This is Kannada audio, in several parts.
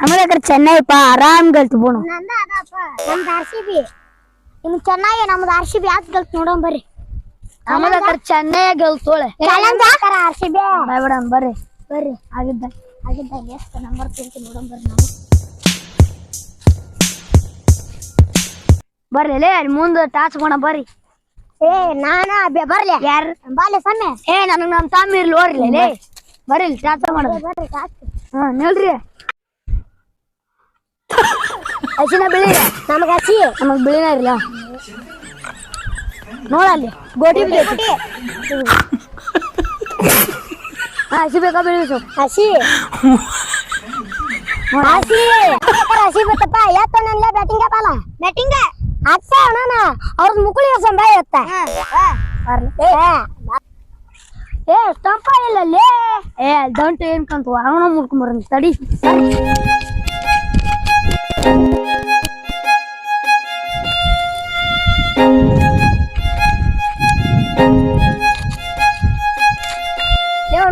ನಮ್ಮದ ಚೆನ್ನೈಪ್ಪ ಆರಾಮ್ ಗೆಲ್ತು ಬೋಣ ನಂದ ಅದಪ್ಪ ನಮ್ದು ಆರ್ ಸಿ ಬಿ ನಿಮ್ ಚೆನ್ನಾಗಿ ನಮ್ದು ಆರ್ ಸಿ ಬಿ ಯಾಕೆ ಗೆಲ್ತ್ ನೋಡೋಣ ಬರ್ರಿ ನಮ್ಮದ ಚೆನ್ನೈ ಗೆಲ್ತೋಳೆ ಆರ್ ಸಿ ಬಿ ಬೇಡ ಬರ್ರಿ ಬರ್ರಿ ಆಗಿದ್ದ ಆಗಿದ್ದ ಎಷ್ಟು ನಂಬರ್ ತಿಂತು ನೋಡೋಣ ಬರ್ರಿ ನಾವು ಬರ್ರಿ ಲೇ ಅಲ್ಲಿ ಮುಂದೆ ಟಾಚ್ ಬೋಣ ಬರ್ರಿ ಏ ನಾನ ಬೆ- ಬರ್ಲಿ ಯಾರು ಬಾಲೆ ಸೊನ್ನೆ ಏ ನನಗ್ ನಮ್ ತಮ್ಮ ಇರ್ಲಿ ಓಡ್ರಿ ಲೇ ಬರ್ರಿ ಇಲ್ಲಿ ಟಾಚ್ ಮಾಡೋದು ಬರ್ರಿ ಕಾಚ್ ಹಾ ನಿಲ್ರಿ ಹಸಿನ ಬಿಳಿ ನಮಗ ಹಸಿ ನಮಗ್ ಬಿಳಿನ ಇರ್ಲ ನೋಡಲ್ಲಿ ಗೋಟಿ ಬಿದ್ದೈತಿ ಹಾ ಹಸಿ ಬೇಕಾ ಬಿಳಿ ಸೊಪ್ಪು ಹಸಿ ಹಸಿ ಹಸಿ ಬತ್ತಪ್ಪ ಎತ್ತ ನನ್ಲೆ ಬ್ಯಾಟಿಂಗ್ ಬಾಲ ಬ್ಯಾಟಿಂಗ್ ಅಚ್ಚ ಅಣ್ಣ ಅವ್ರದ್ ಮುಕುಳಿ ಹೊಸ ಬಾಯ್ ಎತ್ತ ಏ ಸ್ಟಂಪ ಇಲ್ಲ ಲೇ ಏ ದಂಟ ಏನ್ ಕಂತು ಅವನ ಮುಡ್ಕೊಂಡ್ ಬರೋಣ ತಡಿ.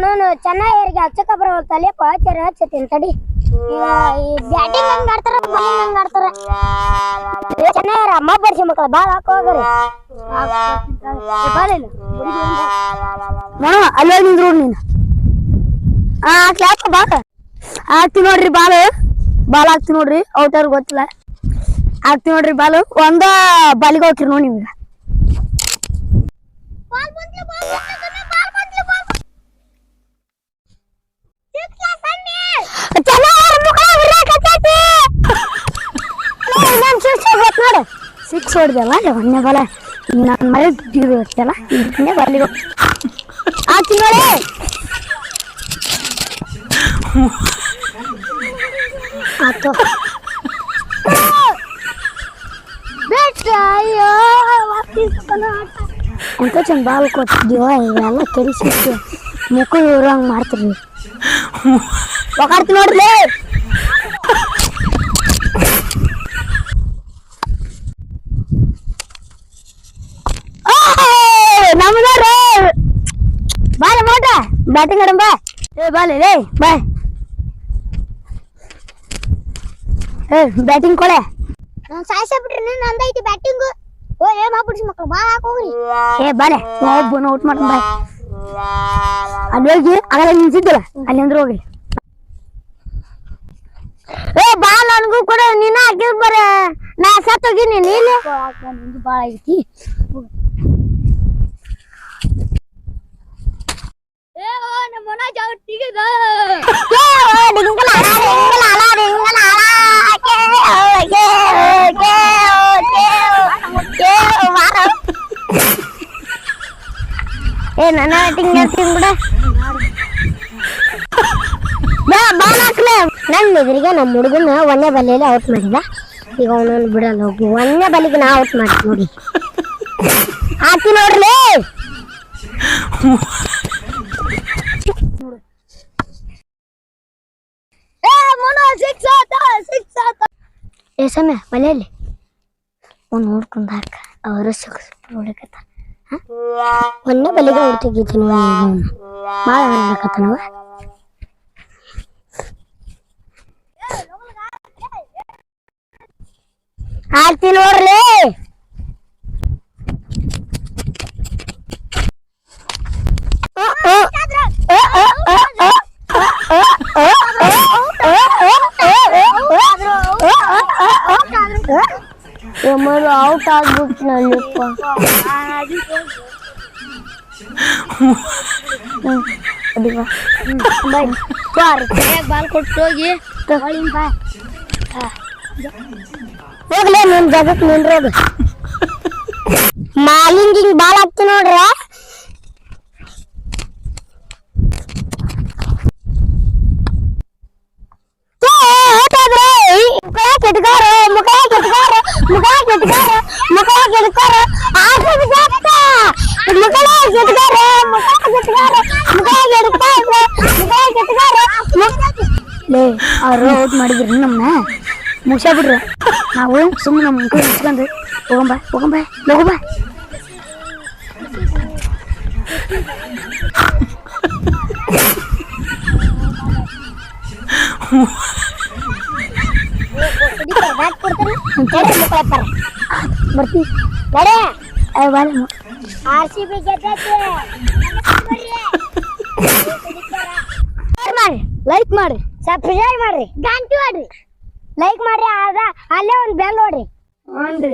ನಾನು ಚೆನ್ನಾಗಿ ಹಚ್ಚಕ ಬರೋ ತಲೆ ಹಚ್ಚಾರ ಹಚ್ಚತೀನಿ ತಡಿ. ಬ್ಯಾಟಿಂಗ್ ಹಂಗ ಆಡ್ತಾರ ಚೆನ್ನಾಗಿರ ಅಮ್ಮ ಬರ್ಸಿ ಮಕ್ಕಳ, ಬಾಳ ಹಾಕೋಗ್ರಿ ಮಣ ಅಲ್ಲೇ ನಿಂದ್ರು ನೀನು. ಆ ನೋಡ್ರಿ ಬಾಲು. ಬಾಲ್ ಹಾಕ್ತಿ ನೋಡ್ರಿ ಔಟರ್ ಗೊತ್ತಿಲ್ಲ. ಹಾಕ್ತಿ ನೋಡ್ರಿ ಬಾಲ್. ಒಂದ ಬಾಲಿಗೆ ಹೋಗ್ತಿರಿ ನೋಡಿ ನಿಮ್ಗೆ. ಸಿಕ್ಸ್ ಹೊಡೆದಲ್ಲ ಒಂದೇ ಬಾಲ ನನ್ನ ಮಳೆ ಬಿಟ್ಟಿದ್ದು ಗೊತ್ತಲ್ಲ ಇನ್ನೇ ಬಾಲಿಗೆ. ಹಾಕ್ತಿ ನೋಡಿ ಆತು. ಅಂತ ಚಂದ ಬಾಲ್ ಕೊಟ್ಟಿದ್ದೀವ ಇವೆಲ್ಲ ಕೆಡಿಸಿಟ್ಟು ಮುಖ ರಂಗ್ ಮಾಡ್ತೀರಿ ಒಕಾಡ್ತಿ ನೋಡ್ರಿ. ಬ್ಯಾಟಿಂಗ್ ಆಡಂ ಬಾ ಏ ಬಾಲೆ ಲೇ ಬಾಯ್ ಏ ಬ್ಯಾಟಿಂಗ್ ಕೊಳೆ ನಾನು ಸಾಯಿಸ ಬಿಟ್ರಿ ನಂದ ಐತಿ ಬ್ಯಾಟಿಂಗ್ ಓ ಏ ಮಾಡ್ಬಿಡ್ಸಿ ಮಕ್ಕಳು ಬಾಳ ಹಾಕೋಗ್ರಿ ಏ ಬಾಲೆ ಒಬ್ಬನ ಔಟ್ ಮಾಡ್ಕೊಂಡ್ ಬಾಯ್ ಅಲ್ಲಿ ಹೋಗಿ ಆಗಲ್ಲ ನಿಲ್ಸಿದ್ದಲ್ಲ ಅಲ್ಲಿ ಅಂದ್ರೆ ಹೋಗಿ ಏ ಬಾ ನನಗೂ ಕೂಡ ನೀನ ಹಾಕಿದ್ ಬರ ನಾ ಸತ್ ಹೋಗಿನಿ ನೀನು ಬಾಳ ಐತಿ ಏ ನನ್ನ ಬ್ಯಾಟಿಂಗ್ ಮಾಡ್ತೀನಿ ಬಿಡ ಬಾಲ್ ಹಾಕ್ಲೆ ನನ್ನ ಎದುರಿಗೆ ನಮ್ಮ ಹುಡುಗನ ಒಂದೇ ಬಲ್ಲಿಯಲ್ಲಿ ಔಟ್ ಮಾಡಿದ ಈಗ ಅವನನ್ನು ಬಿಡಲ್ಲ ಹೋಗಿ ಒಂದೇ ಬಲಿಗೆ ನಾ ಔಟ್ ಮಾಡಿ ನೋಡಿ ಹಾಕಿ ನೋಡ್ರಿ ಏ ಸಮಯ ಮನೆಯಲ್ಲಿ? ಅವ್ನು ನೋಡ್ಕೊಂಡು ಹಾಕ ಅವರು ನೋಡಕತ್ತ ಮೊನ್ನೆ ಬಲಿಗೆ ತೆಗಿತೀನಿ ಭಾಳ ಆಡಕತ್ತನವ ಹಾಕ್ತಿ ನೋಡ್ರಿ ಎಮ್ಮರು ಔಟ್ ಆಗ್ಬಿಟ್ನಲ್ಲಪ್ಪ ಬಾಲ್ ಕೊಟ್ಟು ಹೋಗಿ ಹೋಗ್ಲೇ ನಿಮ್ ಜಗತ್ ನಿಂದ್ರೋಗ ಮಾಲಿಂಗ್ ಹಿಂಗ್ ಬಾಲ್ ಹಾಕ್ತಿ ನೋಡ್ರ? ಜೊತೆಗಾರ ಮಕ್ಕಳ ಜೊತೆಗಾರ ಆಟ ಜೊತೆಗಾರ ಮಕ್ಕಳ ಜೊತೆಗಾರ ಮಕ್ಕಳ ಜೊತೆಗಾರ ಮಕ್ಕಳ ಜೊತೆಗಾರ ಮಕ್ಕಳ ಜೊತೆಗಾರ ಲೇ ಅವ್ರು ಔಟ್ ಮಾಡಿದ್ರು ನಮ್ಮ ಮುಗ್ಸಾ ಬಿಡ್ರಿ ನಾವು ಸುಮ್ಮನೆ ನಮ್ಮ ಮುಖ ಮುಚ್ಕೊಂಡು ಹೋಗಂಬ ಹೋಗಂಬ ಲೋಗಂಬ What? ಬರ್ತಿ ಆರ್ ಸಿ ಬಿ ಗೆದ್ದೈತಿ ಮಾಡಿ ಲೈಕ್ ಮಾಡ್ರಿ ಸಬ್ಸ್ಕ್ರೈಬ್ ಮಾಡ್ರಿ ಗಂಟೆ ಮಾಡ್ರಿ ಲೈಕ್ ಮಾಡ್ರಿ ಅದ ಅಲ್ಲೇ ಒಂದು ಬೆಲ್ ನೋಡ್ರಿ. ಹ್ಞೂ